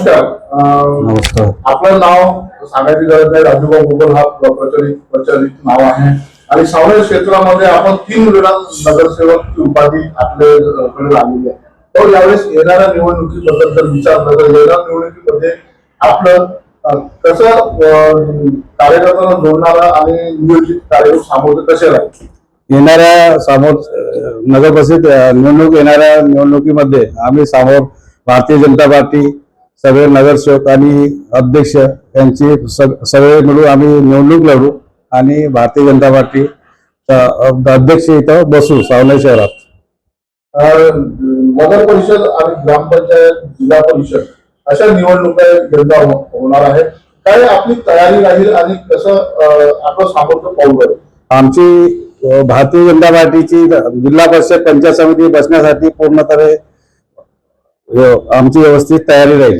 नमस्कार. अं, नमस्कार. आपलं नाव सांगायची गरज नाही. राजूभाऊ गुगल हा प्र- प्रचलित प्रचलित नाव आहे. आणि सावनेर क्षेत्रामध्ये आपण तीन वेळा नगरसेवक उपाधी आपल्याकडे आलेली आहे. तर यावेळेस येणाऱ्या निवडणुकीबद्दल जर विचारलं तर येणाऱ्या निवडणुकीमध्ये आपलं कसं कार्यकर्त्यांना जोडणारा आणि नियोजित कार्यक्रम सामोरं कसे राहील येणाऱ्या समोर नगर परिषद निवडणूक येणाऱ्या निवडणुकीमध्ये आम्ही समोर भारतीय जनता पार्टी सगळे नगरसेवक आणि अध्यक्ष यांची सग- सगळे मिळून आम्ही निवडणूक लढू आणि भारतीय जनता पार्टी अध्यक्ष इथं बसू सावनेर शहरात. नगर परिषद आणि ग्रामपंचायत जिल्हा परिषद अशा निवडणुका यंदा हो- होणार आहे काय आपली तयारी राहील आणि कसं आपलं सामर्थ्य पाहू आमची भारतीय जनता पार्टीची जिल्हा परिषद पंचायत समिती बसण्यासाठी पूर्णतः अं, आमची व्यवस्थित तयारी राहील.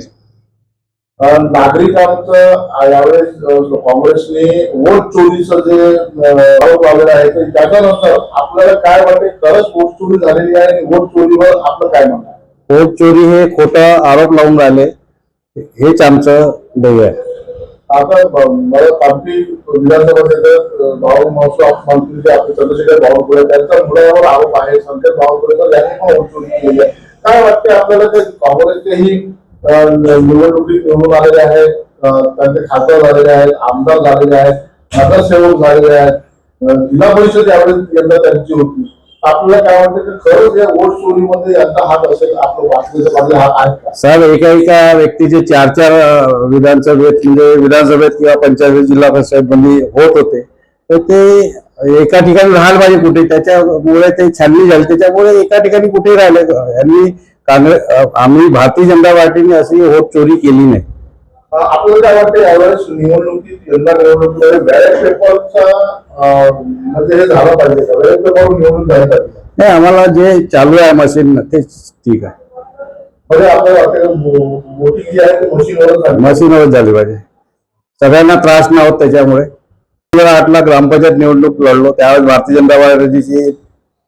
नागरिकांचं आ- यावेळेस काँग्रेसने वोट चोरीचं जे आरोप लावलेला आहे तर त्याच्यानंतर आपल्याला काय वाटते खरंच वोट चोरी झालेली आहे आणि वोट चोरीवर आपलं काय म्हणणं वोट चोरी हे खोटा आरोप लावून राहिले हेच आमचं ध्येय आहे. आता मला कामठी विधानसभेचे भाऊ महोत्सव मंत्री जे आपले चंद्रशेखर बावनकुळे त्यांच्या मुलावर आरोप आहे संकेत बावनकुळे तर यांनी पण वोट चोरी केली आहे. काय वाटते आपल्याला ते काँग्रेसचेही अं, निवडणुकीत निवडून आलेले आहेत. त्यांचे खासदार झालेले आहेत आमदार झालेले आहेत नगरसेवक झालेले आहेत. जिल्हा परिषद यावेळेस यंदा त्यांची होती. आपल्याला काय वाटतं की खरंच या वोट चोरीमध्ये यांचा हात असेल आपलं वाचण्याचा माझा हात आहे का? साहेब एका एका व्यक्तीचे चार चार विधानसभेत म्हणजे विधानसभेत किंवा पंचायत जिल्हा परिषदमध्ये होत होते. तर ते एका ठिकाणी राहायला पाहिजे कुठे? त्याच्यामुळे ते छाननी झाली. त्याच्यामुळे एका ठिकाणी कुठे राहिले? यांनी काँग्रेस आम्ही भारतीय जनता पार्टीने अशी वोट चोरी केली नाही. आपल्याला काय वाटतं यावेळेस निवडणुकीत यंदा निवडणुकीमध्ये बॅलेट पेपरचा म्हणजे हे झालं पाहिजे का? बॅलेट पेपर निवडून जायला पाहिजे? नाही आम्हाला जे चालू आहे मशीन तेच ठीक आहे. म्हणजे मशीनवरच झाली मशीनवर झाली पाहिजे. सगळ्यांना त्रास नाही होत त्याच्यामुळे. आठला ग्रामपंचायत निवडणूक लढलो त्यावेळेस भारतीय जनता पार्टीची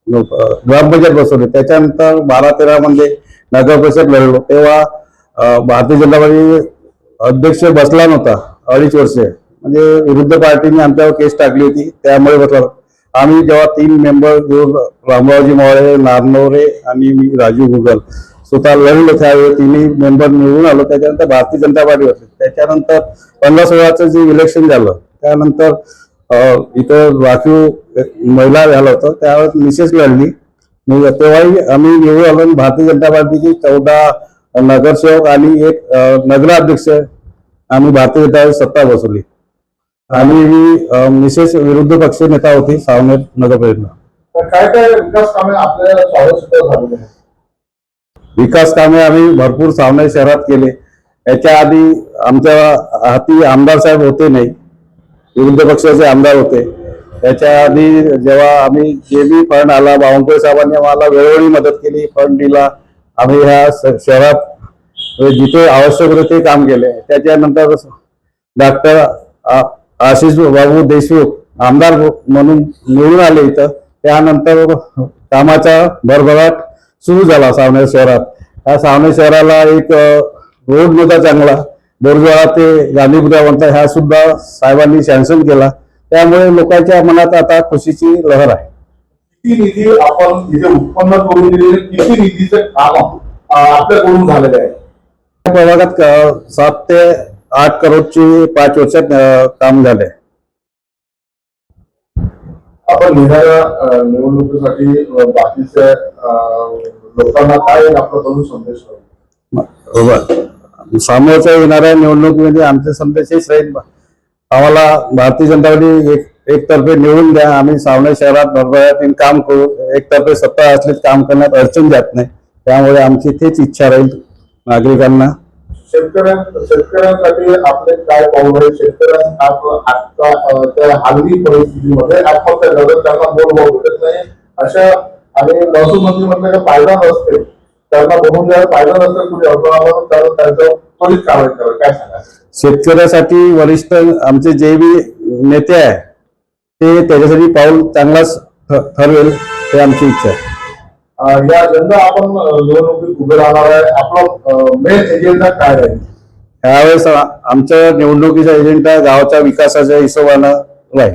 ग्रामपंचायत बसवली. त्याच्यानंतर बारा तेरा मध्ये नगर परिषद लढलो तेव्हा भारतीय जनता पार्टी अध्यक्ष बसला नव्हता अडीच वर्ष. म्हणजे विरुद्ध पार्टीने आमच्यावर केस टाकली होती त्यामुळे बसला आम्ही जेव्हा तीन मेंबर घेऊन रामरावजी मोळे नारनवरे आणि मी राजू गुगल स्वतः लढलो त्यावेळी तिन्ही मेंबर निवडून आलो. त्याच्यानंतर भारतीय जनता पार्टी होते त्याच्यानंतर पंधरा सोळाचं जे इलेक्शन झालं त्यानंतर इथं राखीव महिला झालं होतं त्यावेळेस मिसेस लढली. मग तेव्हाही आम्ही निवडून आलो. भारतीय जनता पार्टीची चौदा नगरसेवक आणि एक नगराध्यक्ष आम्ही भारतीय जनता सत्ता बसवली. आणि मिसेस विरुद्ध पक्ष नेता होती सावनेर नगर परिषद तर काय काय विकास कामे आपल्या स्वारस्य झालेली आहेत विकास कामे आम्ही भरपूर सावनेर शहरात केले. याच्या आधी आमच्या हाती आमदार साहेब होते नाही. विरुद्ध पक्षाचे आमदार होते. त्याच्या आधी जेव्हा आम्ही जे बी फंड आला बावनकुळे साहेबांनी आम्हाला वेळोवेळी मदत केली फंड दिला. आम्ही ह्या शहरात म्हणजे जिथे आवश्यक होते ते काम केले. त्याच्यानंतर डॉक्टर आशिष बाबू देशमुख आमदार म्हणून निवडून आले इथं. त्यानंतर कामाचा भरभराट सुरू झाला सावनेर शहरात. या सावनेर शहराला एक रोड नव्हता चांगला. बोरजवाडा ते गांधीपुरापर्यंत ह्या सुद्धा साहेबांनी सॅन्शन केला. त्यामुळे लोकांच्या मनात आता खुशीची लहर आहे. किती निधी आपण इथे उत्पन्न करून दिलेले किती निधीचे काम आपल्याकडून झालेले आहे या प्रभागात सात ते आठ करोडची पाच वर्षात अ, काम झाले. आपण येणाऱ्या निवडणुकीसाठी अं, बाकीच्या अं, लोकांना काय आपला संदेश राहील? बरोबर समोरच्या येणाऱ्या निवडणुकीमध्ये आमचे संदेश हेच राहील आम्हाला भारतीय जनता पार्टी एक एकतर्फे निवडून द्या. आम्ही सावने शहरात भरभराटीने काम करू. एकतर्फे सत्ता असलीच काम करण्यात अडचण जात नाही. त्यामुळे आमची तेच इच्छा राहील नागरिकांना. शेतकऱ्यां शेतकऱ्यांसाठी आपले काय पाऊल आहे? शेतकऱ्यांना त्या हल्ली परिस्थितीमध्ये आपण त्यांना मोड भेटत नाही. अशा आणि महसूल मंत्री म्हटलं फायदा नसते. त्यांना बघून जर फायदा नसते कुठे त्यांचं त्वरित कारवाई करा काय सांगा? शेतकऱ्यासाठी वरिष्ठ आमचे जे बी नेते आहे ते त्याच्यासाठी पाऊल चांगलाच ठ- ठरवेल हे आमची इच्छा आहे. अं, या यंदा आपण अं, निवडणुकीत उभे राहणार आहे. आपला मेन एजेंडा काय राहील? आमच्या निवडणुकीचा एजेंडा गावाच्या विकासाच्या हिशोबानं राहील.